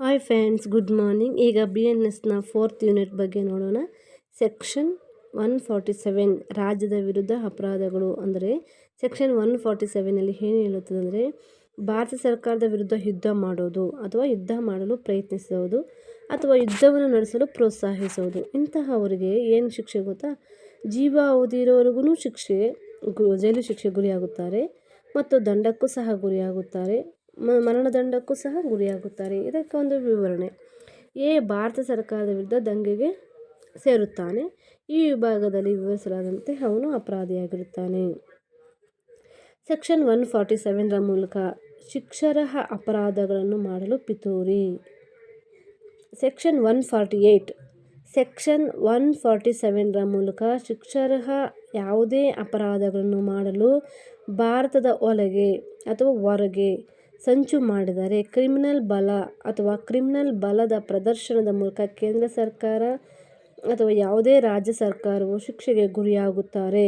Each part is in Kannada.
ಹಾಯ್ ಫ್ರೆಂಡ್ಸ್ ಗುಡ್ ಮಾರ್ನಿಂಗ್ ಈಗ ಬಿ ಎನ್ ಎಸ್ನ ಫೋರ್ತ್ ಯೂನಿಟ್ ಬಗ್ಗೆ ನೋಡೋಣ. ಸೆಕ್ಷನ್ ಒನ್ ಫಾರ್ಟಿ ಸೆವೆನ್ ರಾಜ್ಯದ ವಿರುದ್ಧ ಅಪರಾಧಗಳು ಅಂದರೆ ಸೆಕ್ಷನ್ ಒನ್ ಫಾರ್ಟಿ ಸೆವೆನಲ್ಲಿ ಏನು ಹೇಳುತ್ತದೆ ಅಂದರೆ ಭಾರತ ಸರ್ಕಾರದ ವಿರುದ್ಧ ಯುದ್ಧ ಮಾಡೋದು ಅಥವಾ ಯುದ್ಧ ಮಾಡಲು ಪ್ರಯತ್ನಿಸುವುದು ಅಥವಾ ಯುದ್ಧವನ್ನು ನಡೆಸಲು ಪ್ರೋತ್ಸಾಹಿಸುವುದು. ಇಂತಹವರಿಗೆ ಏನು ಶಿಕ್ಷೆ ಗೊತ್ತಾ? ಜೀವಾವಧಿ ಇರೋವರೆಗೂ ಶಿಕ್ಷೆ ಗು, ಜೈಲು ಶಿಕ್ಷೆ ಗುರಿಯಾಗುತ್ತಾರೆ ಮತ್ತು ದಂಡಕ್ಕೂ ಸಹ ಗುರಿಯಾಗುತ್ತಾರೆ. ಮರಣದಂಡಕ್ಕೂ ಸಹ ಗುರಿಯಾಗುತ್ತಾರೆ. ಇದಕ್ಕೆ ಒಂದು ವಿವರಣೆ. ಎ. ಭಾರತ ಸರ್ಕಾರದ ವಿರುದ್ಧ ದಂಗೆಗೆ ಸೇರುತ್ತಾನೆ. ಈ ವಿಭಾಗದಲ್ಲಿ ವಿವರಿಸಲಾದಂತೆ ಅವನು ಅಪರಾಧಿಯಾಗಿರುತ್ತಾನೆ. ಸೆಕ್ಷನ್ ಒನ್ ಫಾರ್ಟಿ ಸೆವೆನ್ರ ಮೂಲಕ ಶಿಕ್ಷಾರ್ಹ ಅಪರಾಧಗಳನ್ನು ಮಾಡಲು ಪಿತೂರಿ. Section one forty eight section one forty ಸೆವೆನ್ರ ಮೂಲಕ ಶಿಕ್ಷಾರ್ಹ ಯಾವುದೇ ಅಪರಾಧಗಳನ್ನು ಮಾಡಲು ಭಾರತದ ಒಳಗೆ ಅಥವಾ ಹೊರಗೆ ಸಂಚು ಮಾಡಿದರೆ ಕ್ರಿಮಿನಲ್ ಬಲ ಅಥವಾ ಕ್ರಿಮಿನಲ್ ಬಲದ ಪ್ರದರ್ಶನದ ಮೂಲಕ ಕೇಂದ್ರ ಸರ್ಕಾರ ಅಥವಾ ಯಾವುದೇ ರಾಜ್ಯ ಸರ್ಕಾರವು ಶಿಕ್ಷೆಗೆ ಗುರಿಯಾಗುತ್ತಾರೆ.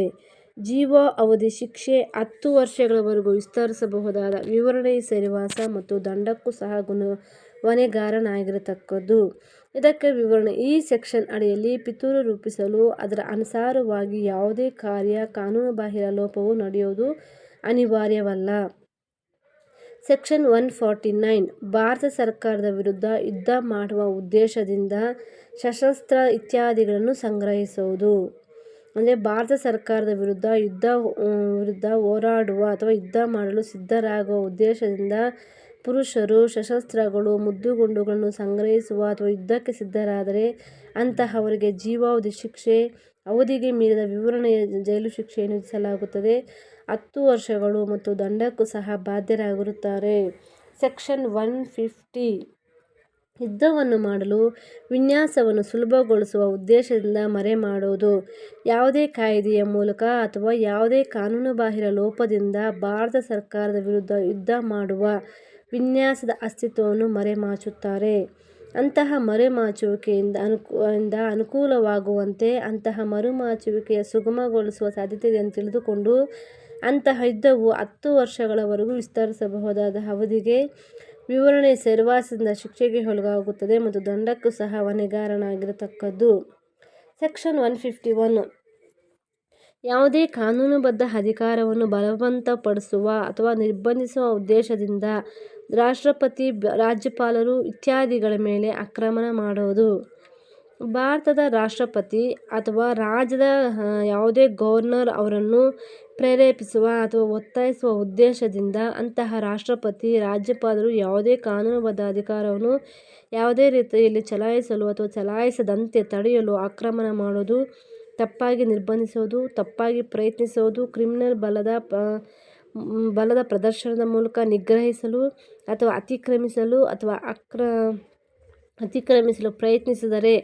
ಜೀವ ಅವಧಿ ಶಿಕ್ಷೆ ಹತ್ತು ವರ್ಷಗಳವರೆಗೂ ವಿಸ್ತರಿಸಬಹುದಾದ ವಿವರಣೆ, ಸೆರೆವಾಸ ಮತ್ತು ದಂಡಕ್ಕೂ ಸಹ ಗುಣ ಹೊಣೆಗಾರನಾಗಿರತಕ್ಕದ್ದು. ಇದಕ್ಕೆ ವಿವರಣೆ. ಈ ಸೆಕ್ಷನ್ ಅಡಿಯಲ್ಲಿ ಪಿತೂರು ರೂಪಿಸಲು ಅದರ ಅನುಸಾರವಾಗಿ ಯಾವುದೇ ಕಾರ್ಯ ಕಾನೂನುಬಾಹಿರ ಲೋಪವು ನಡೆಯುವುದು ಅನಿವಾರ್ಯವಲ್ಲ. Section one forty nine Bharat ಸರ್ಕಾರದ ವಿರುದ್ಧ ಯುದ್ಧ ಮಾಡುವ ಉದ್ದೇಶದಿಂದ ಸಶಸ್ತ್ರ ಇತ್ಯಾದಿಗಳನ್ನು ಸಂಗ್ರಹಿಸುವುದು. ಅಂದರೆ ಭಾರತ ಸರ್ಕಾರದ ವಿರುದ್ಧ ಯುದ್ಧ ವಿರುದ್ಧ ಹೋರಾಡುವ ಅಥವಾ ಯುದ್ಧ ಮಾಡಲು ಸಿದ್ಧರಾಗುವ ಉದ್ದೇಶದಿಂದ ಪುರುಷರು ಸಶಸ್ತ್ರಗಳು, ಮುದ್ದುಗುಂಡುಗಳನ್ನು ಸಂಗ್ರಹಿಸುವ ಅಥವಾ ಯುದ್ಧಕ್ಕೆ ಸಿದ್ಧರಾದರೆ ಅಂತಹವರಿಗೆ ಜೀವಾವಧಿ ಶಿಕ್ಷೆ ಅವಧಿಗೆ ಮೀರಿದ ವಿವರಣೆಯ ಜೈಲು ಶಿಕ್ಷೆಯನ್ನು ವಿಧಿಸಲಾಗುತ್ತದೆ ಹತ್ತು ವರ್ಷಗಳು ಮತ್ತು ದಂಡಕ್ಕೂ ಸಹ ಬಾಧ್ಯರಾಗಿರುತ್ತಾರೆ. ಸೆಕ್ಷನ್ ಒನ್ ಫಿಫ್ಟಿ ಯುದ್ಧವನ್ನು ಮಾಡಲು ವಿನ್ಯಾಸವನ್ನು ಸುಲಭಗೊಳಿಸುವ ಉದ್ದೇಶದಿಂದ ಮರೆಮಾಡುವುದು ಯಾವುದೇ ಕಾಯ್ದೆಯ ಮೂಲಕ ಅಥವಾ ಯಾವುದೇ ಕಾನೂನುಬಾಹಿರ ಲೋಪದಿಂದ ಭಾರತ ಸರ್ಕಾರದ ವಿರುದ್ಧ ಯುದ್ಧ ಮಾಡುವ ವಿನ್ಯಾಸದ ಅಸ್ತಿತ್ವವನ್ನು ಮರೆಮಾಚುತ್ತಾರೆ ಅಂತಹ ಮರೆಮಾಚುವಿಕೆಯಿಂದ ಅನುಕೂ, ಇಂದ ಅನುಕೂಲವಾಗುವಂತೆ ಅಂತಹ ಮರುಮಾಚುವಿಕೆಯ ಸುಗಮಗೊಳಿಸುವ ಸಾಧ್ಯತೆಯನ್ನು ತಿಳಿದುಕೊಂಡು ಅಂತಹ ಯುದ್ಧವು ಹತ್ತು ವರ್ಷಗಳವರೆಗೂ ವಿಸ್ತರಿಸಬಹುದಾದ ಅವಧಿಗೆ ವಿವರಣೆ ಸೆರೆವಾಸದಿಂದ ಶಿಕ್ಷೆಗೆ ಒಳಗಾಗುತ್ತದೆ ಮತ್ತು ದಂಡಕ್ಕೂ ಸಹ ಹೊಣೆಗಾರನಾಗಿರತಕ್ಕದ್ದು. Section one fifty one. ಯಾವುದೇ ಕಾನೂನುಬದ್ಧ ಅಧಿಕಾರವನ್ನು ಬಲವಂತಪಡಿಸುವ ಅಥವಾ ನಿರ್ಬಂಧಿಸುವ ಉದ್ದೇಶದಿಂದ ರಾಷ್ಟ್ರಪತಿ ರಾಜ್ಯಪಾಲರು ಇತ್ಯಾದಿಗಳ ಮೇಲೆ ಆಕ್ರಮಣ ಮಾಡುವುದು ಭಾರತದ ರಾಷ್ಟ್ರಪತಿ ಅಥವಾ ರಾಜ್ಯದ ಯಾವುದೇ ಗವರ್ನರ್ ಅವರನ್ನು ಪ್ರೇರೇಪಿಸುವ ಅಥವಾ ಒತ್ತಾಯಿಸುವ ಉದ್ದೇಶದಿಂದ ಅಂತಹ ರಾಷ್ಟ್ರಪತಿ, ರಾಜ್ಯಪಾಲರು ಯಾವುದೇ ಕಾನೂನುಬದ್ಧ ಅಧಿಕಾರವನ್ನು ಯಾವುದೇ ರೀತಿಯಲ್ಲಿ ಚಲಾಯಿಸಲು ಅಥವಾ ಚಲಾಯಿಸದಂತೆ ತಡೆಯಲು ಆಕ್ರಮಣ ಮಾಡೋದು, ತಪ್ಪಾಗಿ ನಿರ್ಬಂಧಿಸೋದು, ತಪ್ಪಾಗಿ ಪ್ರಯತ್ನಿಸೋದು, ಕ್ರಿಮಿನಲ್ ಬಲದ ಬಲದ ಪ್ರದರ್ಶನದ ಮೂಲಕ ನಿಗ್ರಹಿಸಲು ಅಥವಾ ಅತಿಕ್ರಮಿಸಲು ಅಥವಾ ಅಕ್ರ, ಅತಿಕ್ರಮಿಸಲು ಪ್ರಯತ್ನಿಸಿದರೆ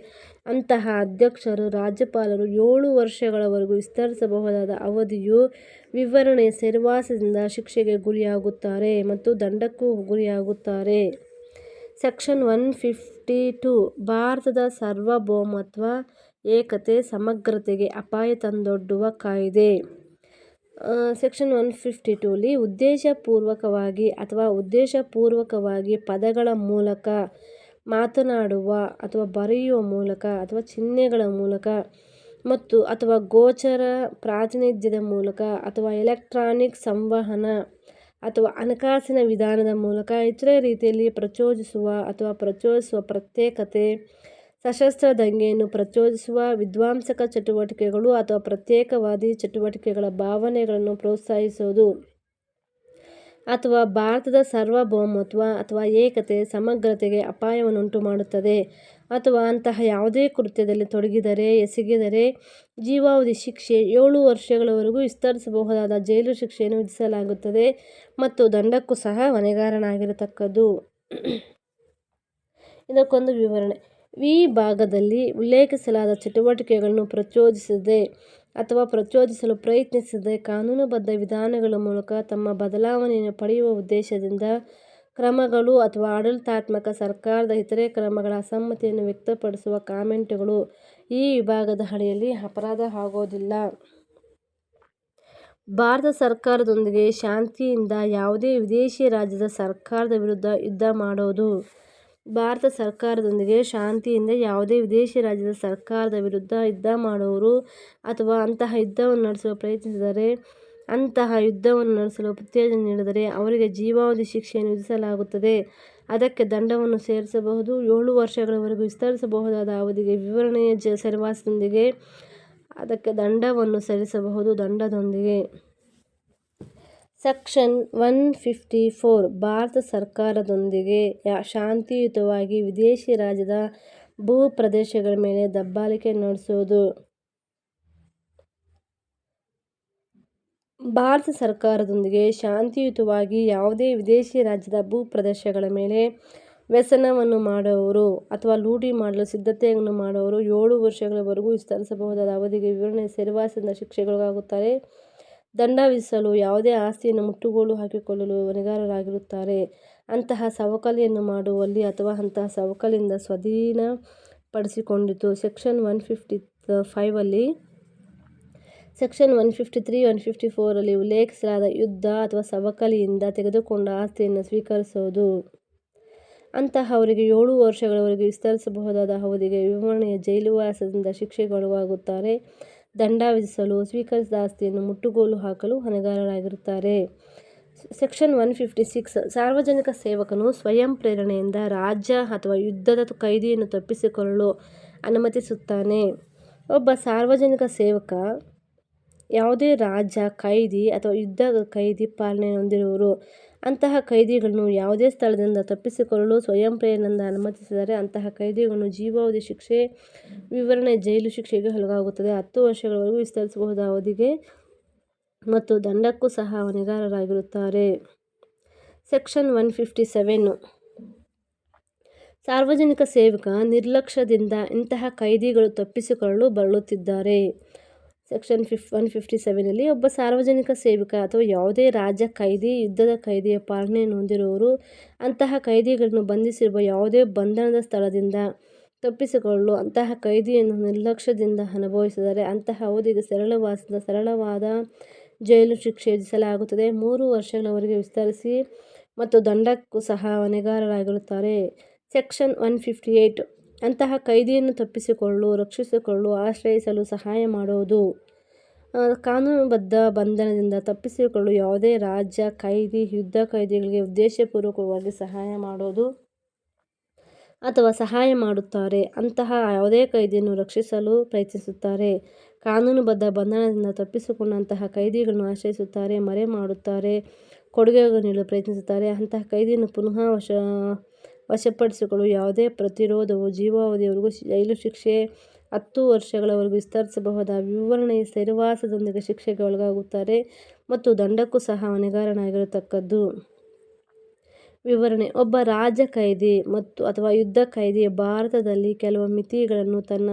ಅಂತಹ ಅಧ್ಯಕ್ಷರು, ರಾಜ್ಯಪಾಲರು ಏಳು ವರ್ಷಗಳವರೆಗೂ ವಿಸ್ತರಿಸಬಹುದಾದ ಅವಧಿಯು ವಿವರಣೆ ಸೆರೆವಾಸದಿಂದ ಶಿಕ್ಷೆಗೆ ಗುರಿಯಾಗುತ್ತಾರೆ ಮತ್ತು ದಂಡಕ್ಕೂ ಗುರಿಯಾಗುತ್ತಾರೆ. ಸೆಕ್ಷನ್ ಒನ್ ಫಿಫ್ಟಿ ಟು, ಭಾರತದ ಸಾರ್ವಭೌಮತ್ವ, ಏಕತೆ, ಸಮಗ್ರತೆಗೆ ಅಪಾಯ ತಂದೊಡ್ಡುವ ಕಾಯ್ದೆ. ಸೆಕ್ಷನ್ ಒನ್ ಫಿಫ್ಟಿ ಟೂಲಿ ಉದ್ದೇಶಪೂರ್ವಕವಾಗಿ ಅಥವಾ ಉದ್ದೇಶಪೂರ್ವಕವಾಗಿ ಪದಗಳ ಮೂಲಕ ಮಾತನಾಡುವ ಅಥವಾ ಬರೆಯುವ ಮೂಲಕ ಅಥವಾ ಚಿಹ್ನೆಗಳ ಮೂಲಕ ಮತ್ತು ಅಥವಾ ಗೋಚರ ಪ್ರಾತಿನಿಧ್ಯದ ಮೂಲಕ ಅಥವಾ ಎಲೆಕ್ಟ್ರಾನಿಕ್ ಸಂವಹನ ಅಥವಾ ಹಣಕಾಸಿನ ವಿಧಾನದ ಮೂಲಕ ಇತರೆ ರೀತಿಯಲ್ಲಿ ಪ್ರಚೋದಿಸುವ ಅಥವಾ ಪ್ರಚೋದಿಸುವ ಪ್ರತ್ಯೇಕತೆ ಸಶಸ್ತ್ರ ದಂಗೆಯನ್ನು ಪ್ರಚೋದಿಸುವ ವಿಧ್ವಂಸಕ ಚಟುವಟಿಕೆಗಳು ಅಥವಾ ಪ್ರತ್ಯೇಕವಾದಿ ಚಟುವಟಿಕೆಗಳ ಭಾವನೆಗಳನ್ನು ಪ್ರೋತ್ಸಾಹಿಸುವುದು. ಅಥವಾ ಭಾರತದ ಸಾರ್ವಭೌಮತ್ವ ಅಥವಾ ಏಕತೆ, ಸಮಗ್ರತೆಗೆ ಅಪಾಯವನ್ನುಂಟು ಮಾಡುತ್ತದೆ. ಅಥವಾ ಅಂತಹ ಯಾವುದೇ ಕೃತ್ಯದಲ್ಲಿ ತೊಡಗಿದರೆ, ಎಸಗಿದರೆ ಜೀವಾವಧಿ ಶಿಕ್ಷೆ ಏಳು ವರ್ಷಗಳವರೆಗೂ ವಿಸ್ತರಿಸಬಹುದಾದ ಜೈಲು ಶಿಕ್ಷೆಯನ್ನು ವಿಧಿಸಲಾಗುತ್ತದೆ ಮತ್ತು ದಂಡಕ್ಕೂ ಸಹ ಹೊಣೆಗಾರನಾಗಿರತಕ್ಕದ್ದು. ಇದಕ್ಕೊಂದು ವಿವರಣೆ. ಈ ಭಾಗದಲ್ಲಿ ಉಲ್ಲೇಖಿಸಲಾದ ಚಟುವಟಿಕೆಗಳನ್ನು ಪ್ರಚೋದಿಸದೆ ಅಥವಾ ಪ್ರಚೋದಿಸಲು ಪ್ರಯತ್ನಿಸದೆ ಕಾನೂನುಬದ್ಧ ವಿಧಾನಗಳ ಮೂಲಕ ತಮ್ಮ ಬದಲಾವಣೆಯನ್ನು ಪಡೆಯುವ ಉದ್ದೇಶದಿಂದ ಕ್ರಮಗಳು ಅಥವಾ ಆಡಳಿತಾತ್ಮಕ ಸರ್ಕಾರದ ಇತರೆ ಕ್ರಮಗಳ ಅಸಮ್ಮತಿಯನ್ನು ವ್ಯಕ್ತಪಡಿಸುವ ಕಾಮೆಂಟ್ಗಳು ಈ ವಿಭಾಗದ ಅಡಿಯಲ್ಲಿ ಅಪರಾಧ ಆಗೋದಿಲ್ಲ. ಭಾರತ ಸರ್ಕಾರದೊಂದಿಗೆ ಶಾಂತಿಯಿಂದ ಯಾವುದೇ ವಿದೇಶಿ ರಾಜ್ಯದ ಸರ್ಕಾರದ ವಿರುದ್ಧ ಯುದ್ಧ ಮಾಡೋದು ಭಾರತ ಸರ್ಕಾರದೊಂದಿಗೆ ಶಾಂತಿಯಿಂದ ಯಾವುದೇ ವಿದೇಶಿ ರಾಜ್ಯದ ಸರ್ಕಾರದ ವಿರುದ್ಧ ಯುದ್ಧ ಮಾಡುವವರು ಅಥವಾ ಅಂತಹ ಯುದ್ಧವನ್ನು ನಡೆಸಲು ಪ್ರಯತ್ನಿಸಿದರೆ, ಅಂತಹ ಯುದ್ಧವನ್ನು ನಡೆಸಲು ಉತ್ತೇಜನ ನೀಡಿದರೆ ಅವರಿಗೆ ಜೀವಾವಧಿ ಶಿಕ್ಷೆಯನ್ನು ವಿಧಿಸಲಾಗುತ್ತದೆ. ಅದಕ್ಕೆ ದಂಡವನ್ನು ಸೇರಿಸಬಹುದು. ಏಳು ವರ್ಷಗಳವರೆಗೂ ವಿಸ್ತರಿಸಬಹುದಾದ ಅವಧಿಗೆ ವಿವರಣೆಯ ಜ, ಸೆರೆವಾಸದೊಂದಿಗೆ ಅದಕ್ಕೆ ದಂಡವನ್ನು ಸೇರಿಸಬಹುದು ದಂಡದೊಂದಿಗೆ section one fifty four Bharat ಸರ್ಕಾರದೊಂದಿಗೆ ಶಾಂತಿಯುತವಾಗಿ ವಿದೇಶಿ ರಾಜ್ಯದ ಭೂ ಪ್ರದೇಶಗಳ ಮೇಲೆ ದಬ್ಬಾಳಿಕೆ ನಡೆಸೋದು ಭಾರತ ಸರ್ಕಾರದೊಂದಿಗೆ ಶಾಂತಿಯುತವಾಗಿ ಯಾವುದೇ ವಿದೇಶಿ ರಾಜ್ಯದ ಭೂ ಪ್ರದೇಶಗಳ ಮೇಲೆ ವ್ಯಸನವನ್ನು ಮಾಡುವವರು ಅಥವಾ ಲೂಟಿ ಮಾಡಲು ಸಿದ್ಧತೆಯನ್ನು ಮಾಡುವವರು ಏಳು ವರ್ಷಗಳವರೆಗೂ ವಿಸ್ತರಿಸಬಹುದಾದ ಅವಧಿಗೆ ವಿವರಣೆ ಸೆರೆವಾಸದಿಂದ ಶಿಕ್ಷೆಗೊಳಗಾಗುತ್ತಾರೆ. ದಂಡ ವಿಧಿಸಲು ಯಾವುದೇ ಆಸ್ತಿಯನ್ನು ಮುಟ್ಟುಗೋಲು ಹಾಕಿಕೊಳ್ಳಲು ಹೊಣೆಗಾರರಾಗಿರುತ್ತಾರೆ. ಅಂತಹ ಸವಕಳಿಯನ್ನು ಮಾಡುವಲ್ಲಿ ಅಥವಾ ಅಂತಹ ಸವಕಳಿಯಿಂದ ಸ್ವಾಧೀನಪಡಿಸಿಕೊಂಡಿತು section one fifty ಫೈವಲ್ಲಿ section one fifty three, one fifty ಫೋರಲ್ಲಿ ಉಲ್ಲೇಖಿಸಲಾದ ಯುದ್ಧ ಅಥವಾ ಸವಕಳಿಯಿಂದ ತೆಗೆದುಕೊಂಡ ಆಸ್ತಿಯನ್ನು ಸ್ವೀಕರಿಸುವುದು. ಅಂತಹವರಿಗೆ ಏಳು ವರ್ಷಗಳವರೆಗೆ ವಿಸ್ತರಿಸಬಹುದಾದ ಅವಧಿಗೆ ವಿವರಣೆಯ ಜೈಲುವಾಸದಿಂದ ಶಿಕ್ಷೆಗೊಳಗಾಗುತ್ತಾರೆ. ದಂಡ ವಿಧಿಸಲು, ಸ್ವೀಕರಿಸಿದ ಆಸ್ತಿಯನ್ನು ಮುಟ್ಟುಗೋಲು ಹಾಕಲು ಹೊಣೆಗಾರರಾಗಿರುತ್ತಾರೆ. ಸೆಕ್ಷನ್ ಒನ್ ಫಿಫ್ಟಿ ಸಿಕ್ಸ್, ಸಾರ್ವಜನಿಕ ಸೇವಕನು ಸ್ವಯಂ ಪ್ರೇರಣೆಯಿಂದ ರಾಜ್ಯ ಅಥವಾ ಯುದ್ಧದ ಕೈದಿಯನ್ನು ತಪ್ಪಿಸಿಕೊಳ್ಳಲು ಅನುಮತಿಸುತ್ತಾನೆ. ಒಬ್ಬ ಸಾರ್ವಜನಿಕ ಸೇವಕ ಯಾವುದೇ ರಾಜ್ಯ ಕೈದಿ ಅಥವಾ ಯುದ್ಧ ಕೈದಿ ಪಾಲನೆ ಹೊಂದಿರುವರು ಅಂತಹ ಕೈದಿಗಳನ್ನು ಯಾವುದೇ ಸ್ಥಳದಿಂದ ತಪ್ಪಿಸಿಕೊಳ್ಳಲು ಸ್ವಯಂ ಪ್ರೇರಣೆಯಿಂದ ಅನುಮತಿಸಿದರೆ ಅಂತಹ ಕೈದಿಗಳನ್ನು ಜೀವಾವಧಿ ಶಿಕ್ಷೆ, ವಿವರಣೆ, ಜೈಲು ಶಿಕ್ಷೆಗೆ ಒಳಗಾಗುತ್ತದೆ. ಹತ್ತು ವರ್ಷಗಳವರೆಗೂ ವಿಸ್ತರಿಸಬಹುದಾದ ಅವಧಿಗೆ ಮತ್ತು ದಂಡಕ್ಕೂ ಸಹ ಹೊಣೆಗಾರರಾಗಿರುತ್ತಾರೆ ಸೆಕ್ಷನ್ ಒನ್ ಫಿಫ್ಟಿ ಸೆವೆನ್. ಸಾರ್ವಜನಿಕ ಸೇವಕ ನಿರ್ಲಕ್ಷ್ಯದಿಂದ ಇಂತಹ ಕೈದಿಗಳು ತಪ್ಪಿಸಿಕೊಳ್ಳಲು ಬರಲುತ್ತಿದ್ದಾರೆ ಸೆಕ್ಷನ್ ಫಿಫ್, ಒನ್ ಫಿಫ್ಟಿ ಸೆವೆನಲ್ಲಿ ಒಬ್ಬ ಸಾರ್ವಜನಿಕ ಸೇವಕ ಅಥವಾ ಯಾವುದೇ ರಾಜ್ಯ ಕೈದಿ, ಯುದ್ಧದ ಕೈದಿಯ ಪಾಲನೆಯನ್ನು ಹೊಂದಿರುವವರು ಅಂತಹ ಕೈದಿಗಳನ್ನು ಬಂಧಿಸಿರುವ ಯಾವುದೇ ಬಂಧನದ ಸ್ಥಳದಿಂದ ತಪ್ಪಿಸಿಕೊಳ್ಳಲು ಅಂತಹ ಕೈದಿಯನ್ನು ನಿರ್ಲಕ್ಷ್ಯದಿಂದ ಅನುಭವಿಸಿದರೆ ಅಂತಹ ಅವಧಿಗೆ ಸರಳವಾಸದ, ಸರಳವಾದ ಜೈಲು ಶಿಕ್ಷೆ ವಿಧಿಸಲಾಗುತ್ತದೆ. ಮೂರು ವರ್ಷಗಳವರೆಗೆ ವಿಸ್ತರಿಸಿ ಮತ್ತು ದಂಡಕ್ಕೂ ಸಹ ಹೊಣೆಗಾರರಾಗಿರುತ್ತಾರೆ. ಸೆಕ್ಷನ್ ಒನ್ ಫಿಫ್ಟಿ ಏಯ್ಟ್ ಅಂತಹ ಕೈದಿಯನ್ನು ತಪ್ಪಿಸಿಕೊಳ್ಳು, ರಕ್ಷಿಸಿಕೊಳ್ಳು, ಆಶ್ರಯಿಸಲು ಸಹಾಯ ಮಾಡುವುದು ಕಾನೂನುಬದ್ಧ ಬಂಧನದಿಂದ ತಪ್ಪಿಸಿಕೊಳ್ಳಲು ಯಾವುದೇ ರಾಜ್ಯ, ಕೈದಿ, ಯುದ್ಧ ಕೈದಿಗಳಿಗೆ ಉದ್ದೇಶಪೂರ್ವಕವಾಗಿ ಸಹಾಯ ಮಾಡೋದು ಅಥವಾ ಸಹಾಯ ಮಾಡುತ್ತಾರೆ. ಅಂತಹ ಯಾವುದೇ ಕೈದಿಯನ್ನು ರಕ್ಷಿಸಲು ಪ್ರಯತ್ನಿಸುತ್ತಾರೆ. ಕಾನೂನುಬದ್ಧ ಬಂಧನದಿಂದ ತಪ್ಪಿಸಿಕೊಂಡಂತಹ ಕೈದಿಗಳನ್ನು ಆಶ್ರಯಿಸುತ್ತಾರೆ ಮರೆ ಮಾಡುತ್ತಾರೆ ಕೊಡುಗೆಗಳನ್ನು ನೀಡಲು ಪ್ರಯತ್ನಿಸುತ್ತಾರೆ. ಅಂತಹ ಕೈದಿಯನ್ನು ಪುನಃ ವಶ ವಶಪಡಿಸಿಕೊಳ್ಳಲು ಯಾವುದೇ ಪ್ರತಿರೋಧವು ಜೀವಾವಧಿಯವರೆಗೂ ಜೈಲು ಶಿಕ್ಷೆ ಹತ್ತು ವರ್ಷಗಳವರೆಗೂ ವಿಸ್ತರಿಸಬಹುದಾದ ವಿವರಣೆಯ ಸೆರೆವಾಸದೊಂದಿಗೆ ಶಿಕ್ಷೆಗೆ ಒಳಗಾಗುತ್ತಾರೆ ಮತ್ತು ದಂಡಕ್ಕೂ ಸಹ ಹೊಣೆಗಾರನಾಗಿರತಕ್ಕದ್ದು ವಿವರಣೆ, ಒಬ್ಬ ರಾಜ ಕೈದಿ ಮತ್ತು ಅಥವಾ ಯುದ್ಧ ಕೈದಿ ಭಾರತದಲ್ಲಿ ಕೆಲವು ಮಿತಿಗಳನ್ನು ತನ್ನ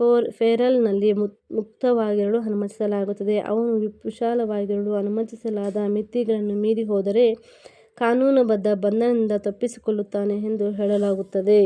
ಫೋರ್, ಫೆರಲ್ನಲ್ಲಿ ಮುಕ್ತವಾಗಿರಲು ಅನುಮತಿಸಲಾಗುತ್ತದೆ. ಅವನು ವಿಶಾಲವಾಗಿರಲು ಅನುಮತಿಸಲಾದ ಮಿತಿಗಳನ್ನು ಮೀರಿ ಹೋದರೆ ಕಾನೂನುಬದ್ಧ ಬಂಧನದಿಂದ ತಪ್ಪಿಸಿಕೊಳ್ಳುತ್ತಾನೆ ಎಂದು ಹೇಳಲಾಗುತ್ತದೆ.